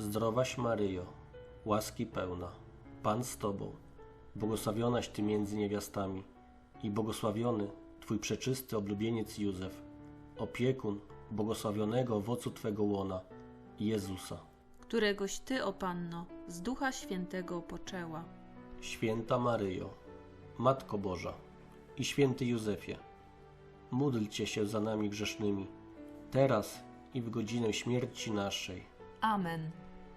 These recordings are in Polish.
Zdrowaś Maryjo, łaski pełna, Pan z Tobą, błogosławionaś Ty między niewiastami i błogosławiony Twój przeczysty oblubieniec Józef, opiekun błogosławionego owocu Twego łona, Jezusa. któregoś Ty, o Panno, z Ducha Świętego poczęła. Święta Maryjo, Matko Boża i święty Józefie, módlcie się za nami grzesznymi, teraz i w godzinę śmierci naszej. Amen.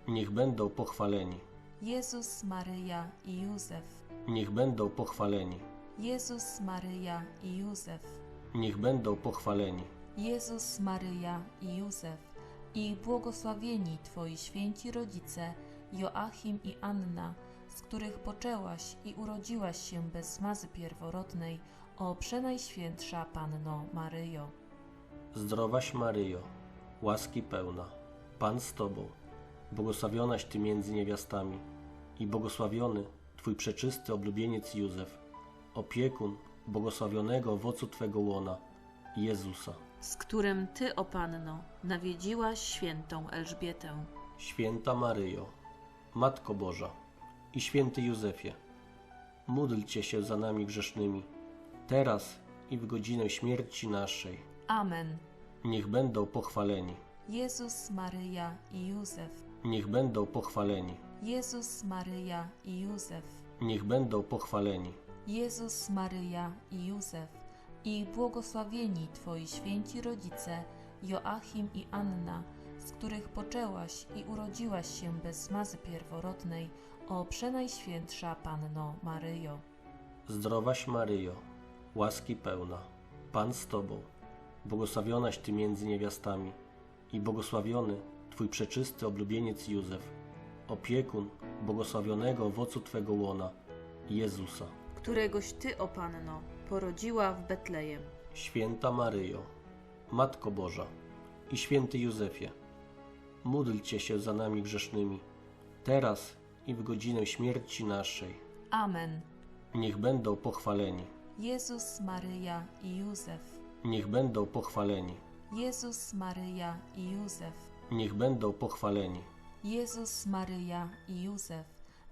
Niech będą pochwaleni, Jezus, Maryja i Józef. niech będą pochwaleni, Jezus, Maryja i Józef. niech będą pochwaleni, Jezus, Maryja i Józef. I błogosławieni Twoi święci rodzice, Joachim i Anna, z których poczęłaś i urodziłaś się bez mazy pierworodnej, o Przenajświętsza Panno Maryjo. Zdrowaś Maryjo, łaski pełna, Pan z Tobą, błogosławionaś Ty między niewiastami i błogosławiony Twój przeczysty oblubieniec Józef, opiekun błogosławionego owocu Twego łona, Jezusa. z którym Ty, o Panno, nawiedziłaś świętą Elżbietę. Święta Maryjo, Matko Boża i święty Józefie, módlcie się za nami grzesznymi, teraz i w godzinę śmierci naszej. Amen. Niech będą pochwaleni, Jezus, Maryja i Józef. Niech będą pochwaleni, Jezus, Maryja i Józef. niech będą pochwaleni, Jezus, Maryja i Józef. I błogosławieni Twoi święci rodzice, Joachim i Anna, z których poczęłaś i urodziłaś się bez mazy pierworodnej, o Przenajświętsza Panno Maryjo. Zdrowaś Maryjo, łaski pełna, Pan z Tobą, błogosławionaś Ty między niewiastami i błogosławiony Twój przeczysty oblubieniec Józef, opiekun błogosławionego owocu Twego łona, Jezusa. któregoś Ty, o Panno, porodziła w Betlejem. Święta Maryjo, Matko Boża i święty Józefie, módlcie się za nami grzesznymi, teraz i w godzinę śmierci naszej. Amen. Niech będą pochwaleni, Jezus, Maryja i Józef. niech będą pochwaleni, Jezus, Maryja i Józef. Niech będą pochwaleni, Jezus, Maryja i Józef.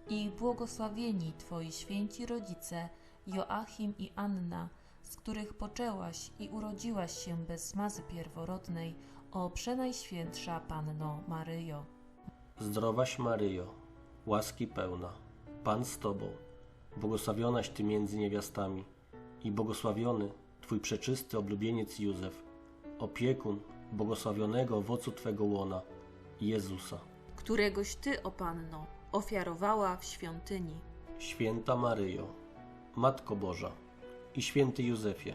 I błogosławieni Twoi święci rodzice, Joachim i Anna, z których poczęłaś i urodziłaś się bez mazy pierworodnej, o Przenajświętsza Panno Maryjo. Zdrowaś Maryjo, łaski pełna, Pan z Tobą, błogosławionaś Ty między niewiastami i błogosławiony Twój przeczysty oblubieniec Józef, opiekun błogosławionego owocu Twego łona, Jezusa. któregoś Ty, o Panno, ofiarowała w świątyni. Święta Maryjo, Matko Boża i święty Józefie,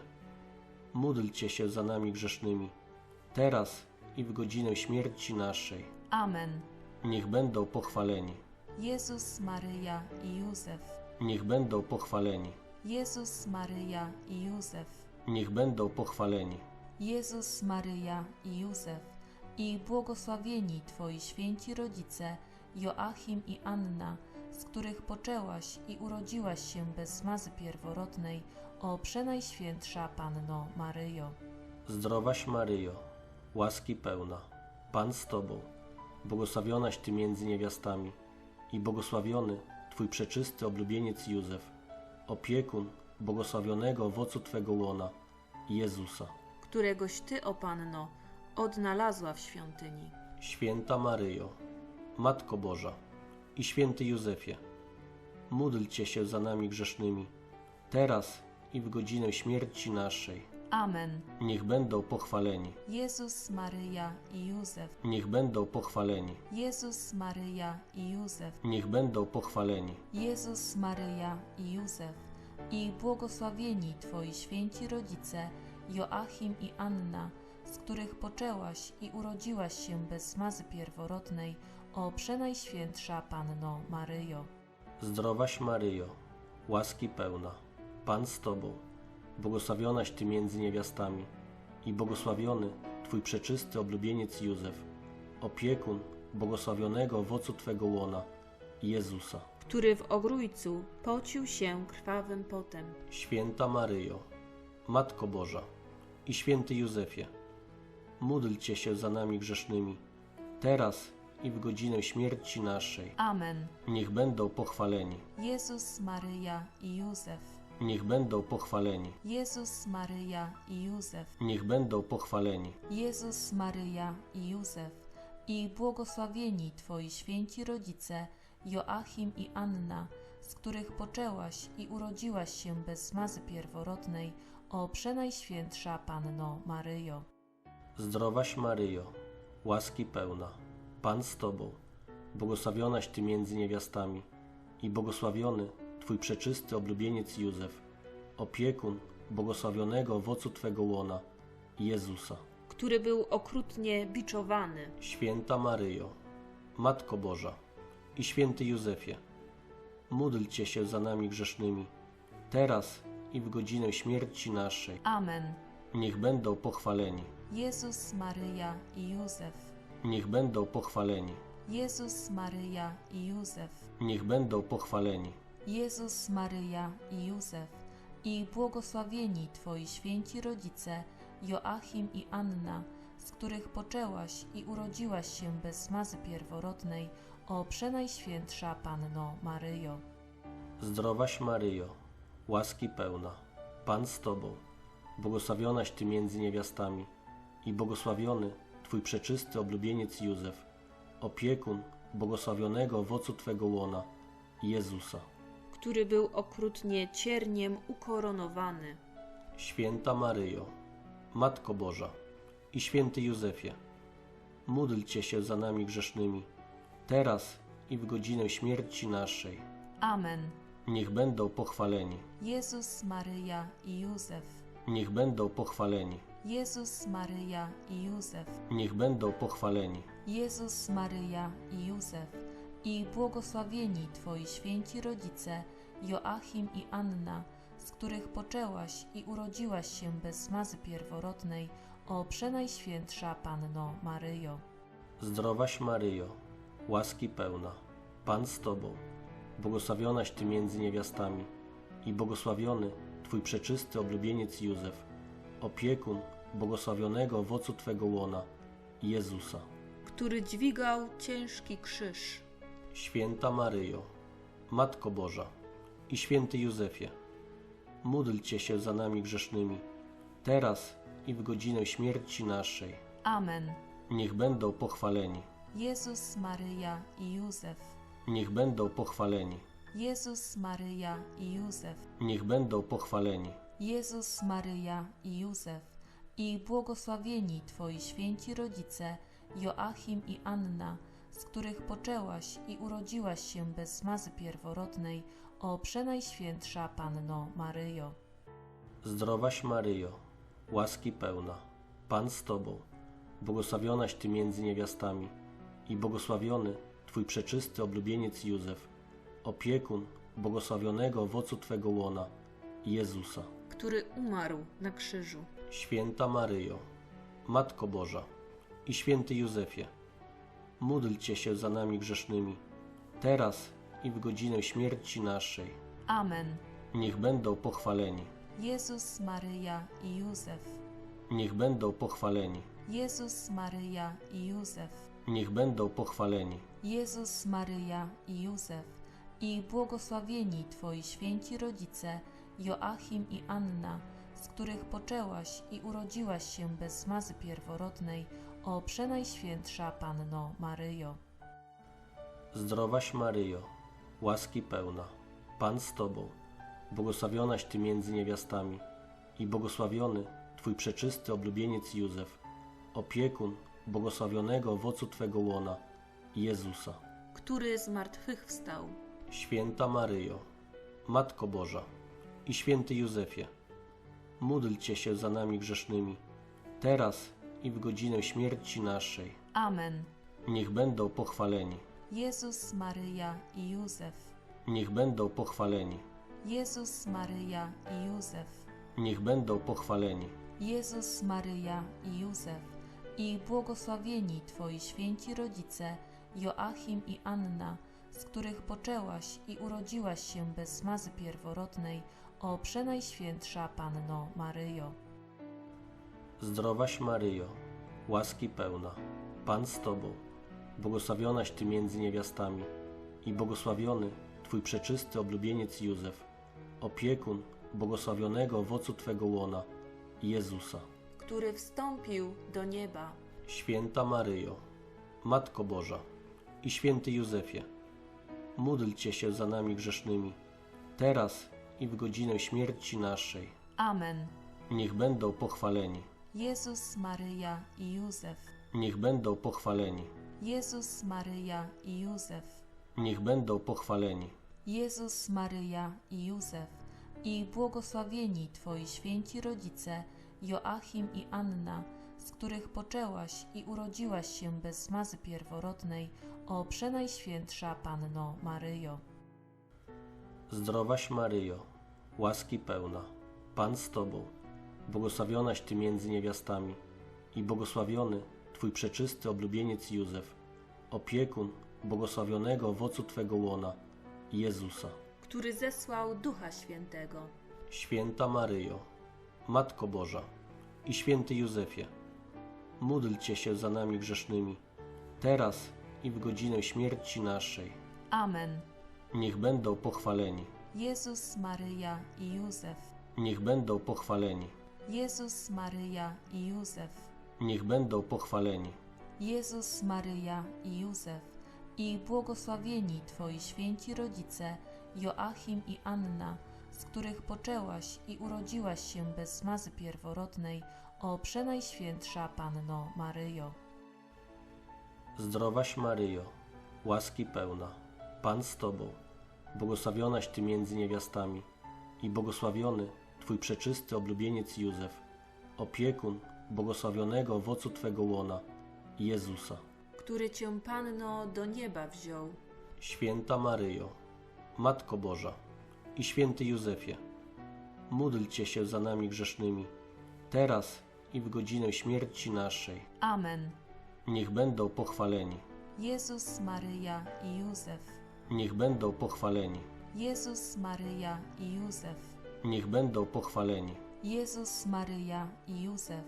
módlcie się za nami grzesznymi, teraz i w godzinę śmierci naszej. Amen. Niech będą pochwaleni, Jezus, Maryja i Józef. niech będą pochwaleni, Jezus, Maryja i Józef. niech będą pochwaleni, Jezus, Maryja i Józef. I błogosławieni Twoi święci rodzice, Joachim i Anna, z których poczęłaś i urodziłaś się bez mazy pierworodnej, o Przenajświętsza Panno Maryjo. Zdrowaś Maryjo, łaski pełna, Pan z Tobą, błogosławionaś Ty między niewiastami i błogosławiony Twój przeczysty oblubieniec Józef, opiekun błogosławionego owocu Twego łona, Jezusa. Któregoś Ty, o Panno, odnalazła w świątyni. Święta Maryjo, Matko Boża i święty Józefie, módlcie się za nami grzesznymi, teraz i w godzinę śmierci naszej. Amen. Niech będą pochwaleni, Jezus, Maryja i Józef. niech będą pochwaleni, Jezus, Maryja i Józef. niech będą pochwaleni, Jezus, Maryja i Józef. I błogosławieni Twoi święci rodzice, Joachim i Anna, z których poczęłaś i urodziłaś się bez mazy pierworodnej, o Przenajświętsza Panno Maryjo. Zdrowaś Maryjo, łaski pełna, Pan z Tobą, błogosławionaś Ty między niewiastami i błogosławiony Twój przeczysty oblubieniec Józef, opiekun błogosławionego owocu Twego łona, Jezusa. który w ogrójcu pocił się krwawym potem. Święta Maryjo, Matko Boża i święty Józefie, módlcie się za nami grzesznymi, teraz i w godzinę śmierci naszej. Amen. Niech będą pochwaleni. Jezus, Maryja i Józef. Niech będą pochwaleni. Jezus, Maryja i Józef. Niech będą pochwaleni. Jezus, Maryja i Józef. I błogosławieni Twoi święci rodzice, Joachim i Anna, z których poczęłaś i urodziłaś się bez mazy pierworodnej, o przenajświętsza Panno Maryjo. Zdrowaś Maryjo, łaski pełna, Pan z Tobą, błogosławionaś Ty między niewiastami i błogosławiony Twój przeczysty oblubieniec Józef, opiekun błogosławionego owocu Twego łona, Jezusa. który był okrutnie biczowany. Święta Maryjo, Matko Boża i święty Józefie, módlcie się za nami grzesznymi, teraz i w godzinę śmierci naszej. Amen. Niech będą pochwaleni, Jezus, Maryja i Józef. niech będą pochwaleni, Jezus, Maryja i Józef. niech będą pochwaleni. Jezus, Maryja i Józef. I błogosławieni Twoi święci rodzice, Joachim i Anna, z których poczęłaś i urodziłaś się bez mazy pierworodnej, o przenajświętsza Panno Maryjo. Zdrowaś Maryjo, łaski pełna, Pan z Tobą, błogosławionaś Ty między niewiastami i błogosławiony Twój przeczysty oblubieniec Józef, opiekun błogosławionego owocu Twego łona, Jezusa. który był okrutnie cierniem ukoronowany. Święta Maryjo, Matko Boża i święty Józefie, módlcie się za nami grzesznymi, teraz i w godzinę śmierci naszej. Amen. Niech będą pochwaleni, Jezus, Maryja i Józef. niech będą pochwaleni, Jezus, Maryja i Józef. niech będą pochwaleni. Jezus, Maryja i Józef. I błogosławieni Twoi święci rodzice, Joachim i Anna, z których poczęłaś i urodziłaś się bez mazy pierworodnej, o przenajświętsza Panno Maryjo. Zdrowaś Maryjo, łaski pełna, Pan z Tobą, błogosławionaś Ty między niewiastami i błogosławiony Twój przeczysty oblubieniec Józef, opiekun błogosławionego owocu Twego łona, Jezusa. który dźwigał ciężki krzyż. Święta Maryjo, Matko Boża i święty Józefie, módlcie się za nami grzesznymi, teraz i w godzinę śmierci naszej. Amen. Niech będą pochwaleni, Jezus, Maryja i Józef. Niech będą pochwaleni, Jezus, Maryja i Józef. niech będą pochwaleni. Jezus, Maryja i Józef. I błogosławieni Twoi święci rodzice, Joachim i Anna, z których poczęłaś i urodziłaś się bez mazy pierworodnej, o przenajświętsza Panno Maryjo. Zdrowaś Maryjo, łaski pełna, Pan z Tobą, błogosławionaś Ty między niewiastami i błogosławiony Twój przeczysty oblubieniec Józef, opiekun błogosławionego owocu Twego łona, Jezusa. który umarł na krzyżu. Święta Maryjo, Matko Boża i święty Józefie, módlcie się za nami grzesznymi, teraz i w godzinę śmierci naszej. Amen. Niech będą pochwaleni, Jezus, Maryja i Józef. niech będą pochwaleni, Jezus, Maryja i Józef. Niech będą pochwaleni. Jezus, Maryja i Józef. I błogosławieni Twoi święci rodzice, Joachim i Anna, z których poczęłaś i urodziłaś się bez mazy pierworodnej, o przenajświętsza Panno Maryjo. Zdrowaś Maryjo, łaski pełna, Pan z Tobą, błogosławionaś Ty między niewiastami i błogosławiony Twój przeczysty oblubieniec Józef, opiekun błogosławionego owocu Twego łona, Jezusa. który zmartwychwstał. Święta Maryjo, Matko Boża i święty Józefie, módlcie się za nami grzesznymi, teraz i w godzinę śmierci naszej. Amen. Niech będą pochwaleni, Jezus, Maryja i Józef. niech będą pochwaleni, Jezus, Maryja i Józef. niech będą pochwaleni. Jezus, Maryja i Józef. I błogosławieni Twoi święci rodzice, Joachim i Anna, z których poczęłaś i urodziłaś się bez mazy pierworodnej, o przenajświętsza Panno Maryjo. Zdrowaś Maryjo, łaski pełna, Pan z Tobą, błogosławionaś Ty między niewiastami i błogosławiony Twój przeczysty oblubieniec Józef, opiekun błogosławionego owocu Twego łona, Jezusa. Który wstąpił do nieba, Święta Maryjo, Matko Boża i święty Józefie, módlcie się za nami grzesznymi, teraz i w godzinę śmierci naszej. Amen. Niech będą pochwaleni, Jezus, Maryja i Józef. niech będą pochwaleni, Jezus, Maryja i Józef. niech będą pochwaleni. Jezus, Maryja i Józef. I błogosławieni Twoi święci rodzice, Joachim i Anna, z których poczęłaś i urodziłaś się bez zmazy pierworodnej, o przenajświętsza Panno Maryjo. Zdrowaś Maryjo, łaski pełna, Pan z Tobą, błogosławionaś Ty między niewiastami i błogosławiony Twój przeczysty oblubieniec Józef, opiekun błogosławionego owocu Twego łona, Jezusa. który zesłał Ducha Świętego, Święta Maryjo, Matko Boża i święty Józefie, módlcie się za nami grzesznymi, teraz i w godzinę śmierci naszej. Amen. Niech będą pochwaleni, Jezus, Maryja i Józef. niech będą pochwaleni, Jezus, Maryja i Józef. niech będą pochwaleni. Jezus, Maryja i Józef. I błogosławieni Twoi święci rodzice, Joachim i Anna, z których poczęłaś i urodziłaś się bez zmazy pierworodnej, o przenajświętsza Panno Maryjo. Zdrowaś Maryjo, łaski pełna, Pan z Tobą, błogosławionaś Ty między niewiastami i błogosławiony Twój przeczysty oblubieniec Józef, opiekun błogosławionego owocu Twego łona, Jezusa. który cię Panno do nieba wziął, Święta Maryjo, Matko Boża i święty Józefie, módlcie się za nami grzesznymi, teraz i w godzinę śmierci naszej. Amen. Niech będą pochwaleni, Jezus, Maryja i Józef. niech będą pochwaleni, Jezus, Maryja i Józef. niech będą pochwaleni. Jezus, Maryja i Józef.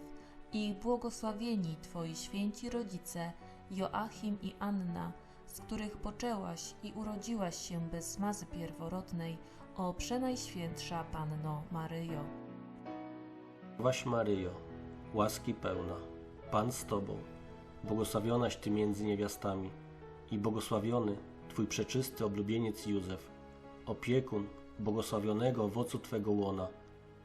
I błogosławieni Twoi święci rodzice, Joachim i Anna, z których poczęłaś i urodziłaś się bez zmazy pierworodnej, o przenajświętsza Panno Maryjo. Waś Maryjo, łaski pełna, Pan z Tobą, błogosławionaś Ty między niewiastami i błogosławiony Twój przeczysty oblubieniec Józef, opiekun błogosławionego owocu Twego łona,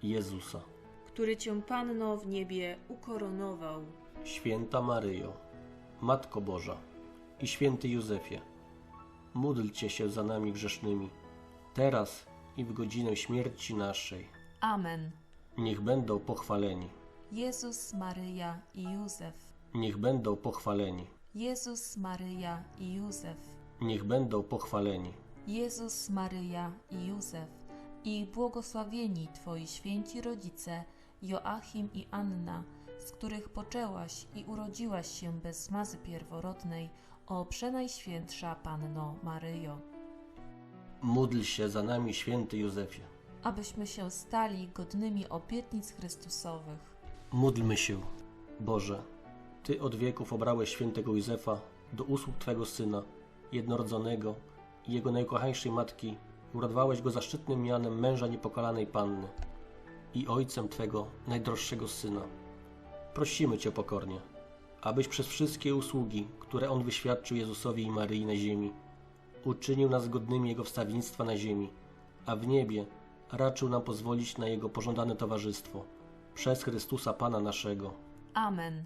Jezusa. który cię Panno w niebie ukoronował, Święta Maryjo, Matko Boża i święty Józefie, módlcie się za nami grzesznymi, teraz i w godzinę śmierci naszej. Amen. Niech będą pochwaleni, Jezus, Maryja i Józef. niech będą pochwaleni, Jezus, Maryja i Józef. niech będą pochwaleni. Jezus, Maryja i Józef. I błogosławieni Twoi święci rodzice, Joachim i Anna, z których poczęłaś i urodziłaś się bez zmazy pierworodnej, o przenajświętsza Panno Maryjo. Módl się za nami, święty Józefie. Abyśmy się stali godnymi obietnic Chrystusowych. Módlmy się. Boże, Ty od wieków obrałeś świętego Józefa do usług Twego Syna, jednorodzonego i Jego najkochańszej Matki, uradowałeś go zaszczytnym mianem męża niepokalanej Panny i ojcem Twego najdroższego Syna. Prosimy Cię pokornie, abyś przez wszystkie usługi, które On wyświadczył Jezusowi i Maryi na ziemi, uczynił nas godnymi Jego wstawiennictwa na ziemi, a w niebie raczył nam pozwolić na Jego pożądane towarzystwo. Przez Chrystusa Pana naszego. Amen.